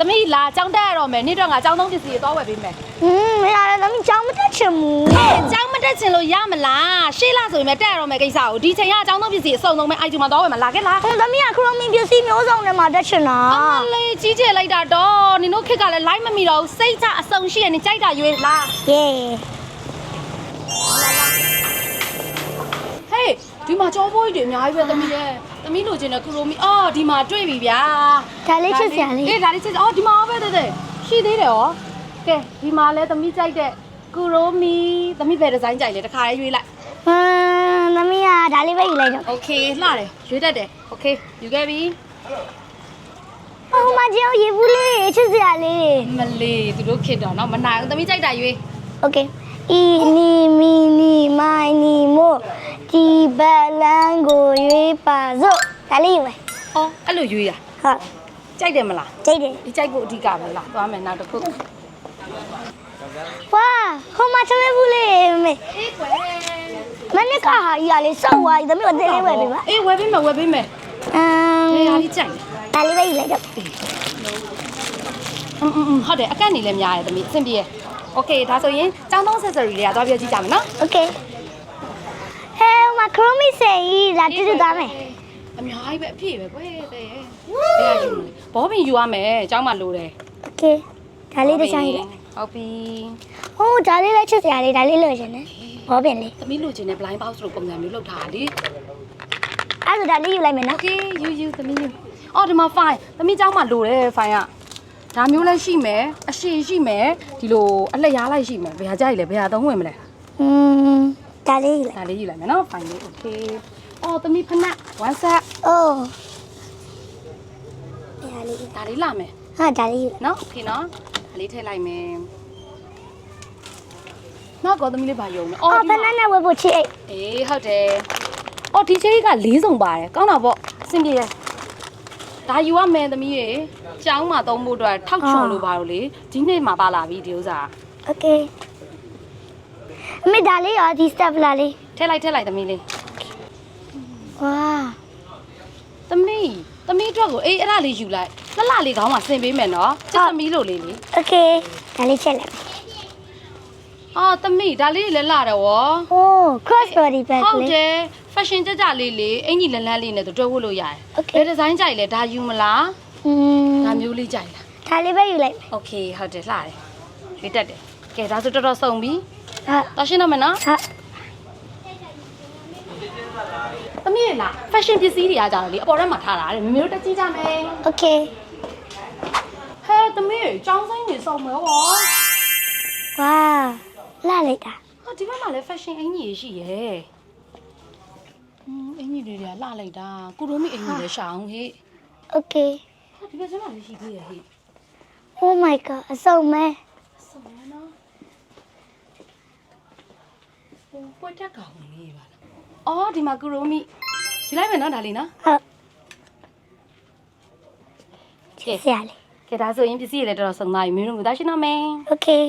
သမီးလာကြောင်းတက်ရတော့မယ်နေ့တော့ငါကြောင်းသုံးပစ္စည်းတွေသွားဝယ်ပေးမယ်ဟင်းမရတယ်သမီးကြောင်းမတက်ချင်ဘူးဟဲ့ကြောင်းမတက်ချင်လို့ရမလားရှေ့လာဆိုရင်ပဲတက်ရတော့မယ်ကိစ္စကိုဒီချိန်ကကြောင်းသုံးပစ္စည်းအစုံဆုံးပဲအိုက်ဒီမှာသွားဝယ်မှာလာခဲ့လားဟိုသမီးကခရိုမီပစ္စည်းမျိုးစုံနဲ့မှတက်ချင်တာအမလေးကြီးကျယ်လိုက်တာတော့နင်တို့ခက်ကလည်း line မမီတော့ဘူးစိတ်ချအစုံရှိရနေကြိုက်တာရွေးလား ယေ မှာကြောပိုးကြီးတွေအများကြီးပဲသမီးရဲ့သမီးလိုချင်တဲ့ခရိုမီအော်ဒီမှာတွေ့ပြီဗျာ ဒါလေးချစ်စရာလေး အေးဒါလေးချစ်အော်ဒီမှာပဲတဲ့တဲ့ရှိသေးတယ်ရောကဲဒီမှာလဲသမီးကြိုက်တဲ့ကူရိုမီသမီးဘယ်ဒီဇိုင်းကြိုက်လဲတခါရေးရွေးလိုက် ဟမ်သမီးကဒါလေးပဲယူလိုက်တော့ โอเคလှတယ်ရွေးတတ်တယ်โอเคယူခဲ့ပြီ ဟိုမှာကြောင်ရေဘူးလေးချစ်စရာလေး မလေးသူတို့ခစ်တော့เนาะမနိုင်ဘူးသမီးကြိုက်တာရွေး โอเคอีนีมีนีမိုင်နီမို ဒီဘလန်ကိုရွေးပါစို့ဒါလေးယူမယ် အော်အဲ့လိုရွေးတာ ဟုတ် ကြိုက်တယ်မလား ကြိတ်တယ် ဒီကြိုက်ဖို့အဓိကပဲလားသွားမယ်နောက်တစ်ခု ဝါဟိုမှာချမဲဘူးလေးမေ အေးကွယ် မနစ်ကဟာကြီးကလေးစောက်သွားပြီသမီးကတင်းလေးပဲပြီပါ အေးဝယ်ပေးမယ်ဝယ်ပေးမယ် အမ် အေးအားလေးကြိုက်တယ် ဒါလေးပဲယူလိုက်တော့ อืมอืมဟုတ်တယ်အကန့်နေလည်းများတယ်သမီးအဆင်ပြေရโอเคဒါဆိုရင်ចောင်းသုံး accessory တွေကသွားပြကြည့်ကြမယ်နော် โอเคဟဲ မခရိုမီစေးလာတူတူသားမယ် အများကြီးပဲအပြည့်ပဲကွယ်တဲ့ဘယ်ကယူမလဲဘောပင်ယူရမယ်ចောင်းမှလိုတယ် โอเคဒါလေးတစ်ချမ်းယူလိုက် ဟုတ်ပြီ ဟိုဒါလေးလည်းချစ်စရာလေးဒါလေးလို့ရှင်နေဘောပင်လေး သမီးလိုချင်တဲ့ blind box လို့ပုံစံမျိုးလောက်ထားတာလေ အဲ့ဒါဒါလေးယူလိုက်မယ် โอ နော် เคယူယူသမီးယူအော်ဒီမှာ file သမီးចောင်းမှလိုတယ် file ကဒါမျိုးလည်းရှိမယ်အရှိရှိမယ်ဒီလိုအလှရားလိုက်ရှိမယ်ဘယ်ဟာကြိုက်လဲဘယ်ဟာသုံးဝင်မလဲ อืม ဒါလေးယူလိုက် ဒါလေးယူလိုက်မယ်နော် file လေး okay အော်သမီးဖနက် one set အိုးဒါလေး ဒါလေးလာမယ် ဟာဒါလေးယူလိုက် နော် okay နော်ဒါလေးထည့်လိုက်မယ်နောက်ကောသမီးလေးပါယုံမယ် အော် ဒီ ဘ မှာ နာနာဝယ်ဖို့ချစ်အိတ် အေးဟုတ်တယ်။အော်ဒီချေးက၄စုံပါတယ်။ကောင်းတာပေါ့။အဆင်ပြေတယ်။ဒါယူရမယ်သမီးရေ။ကျောင်းမှာသုံးဖို့အတွက်ထောက်ချွန်လို့ပါလို့လေ။ဒီနေ့မှပါလာပြီဒီဥစ္စာ โอเค အမေဒါလေးရောဒီစတက်လာလေး ။ထည့်လိုက်ထည့်လိုက်သမီးလေး ဝါ ။သမီးသမီးအတွက်ကိုအေးအဲ့ဒါလေးယူလိုက်။လှလှလေးခေါင်းမှာဆင်ပေးမယ်နော်။ကျက်သမီးလို့လေးလေ โอเคဒါလေးချက်လိုက် ။အော်သမီးဒါလေးလည်းလှတယ်ဝေါ် โอ้ cross body bag ဟုတ် လေး တယ် fashion ကြကြလေးလေအင်ကြီးလန်းလန်းလေးနဲ့တွဲဝတ်လို့ရတယ် โอเค ။ဘယ်ဒီဇိုင်းကြိုက်လဲဒါယူမလား อืม ။ဒါမျိုးလေးကြိုက်လား ဒါလေးပဲယူလိုက်မယ် ။ Okay ဟုတ်တယ်လှတယ်။ရွေးတက်တယ်။ ကဲဒါဆိုတော်တော်စုံပြီဟာတော်ရှင်းတော့မယ်နော်ဟာသမီးလား fashion ပစ္စည်းတွေကကြတော့လေအပေါ်ထဲမှာထားတာတဲ့မမေတို့တက်ကြည့်ကြမယ် Okay ဟဲ့သမီးចောင်းဆိုင်နေစုံမယ်ဟောဝါလာလိုက်တာဟာဒီဘက်မှာလည်း fashion အင်ကြီးရှိရဲ့อืมအင်ကြီးတွေကလှလိုက်တာကုရိုမီအင်ကြီးလည်းရှာအောင်ဟဲ့ Okay ဒီဘက်ကျမလည်းရှိသေးရဲ့ဟဲ့ Oh my god အဆုံမဲစုံ ပွဲတက်ကောင်လေးပါလားအော်ဒီမှာကုရုံးမိယူလိုက်မယ်နော်ဒါလေးနော်ဟုတ်ကဲဆရာလေးကဲဒါဆိုရင်ပစ္စည်းတွေလည်းတော်တော်စုံသွားပြီမင်းတို့ကသာရှင်းတော့မယ် okay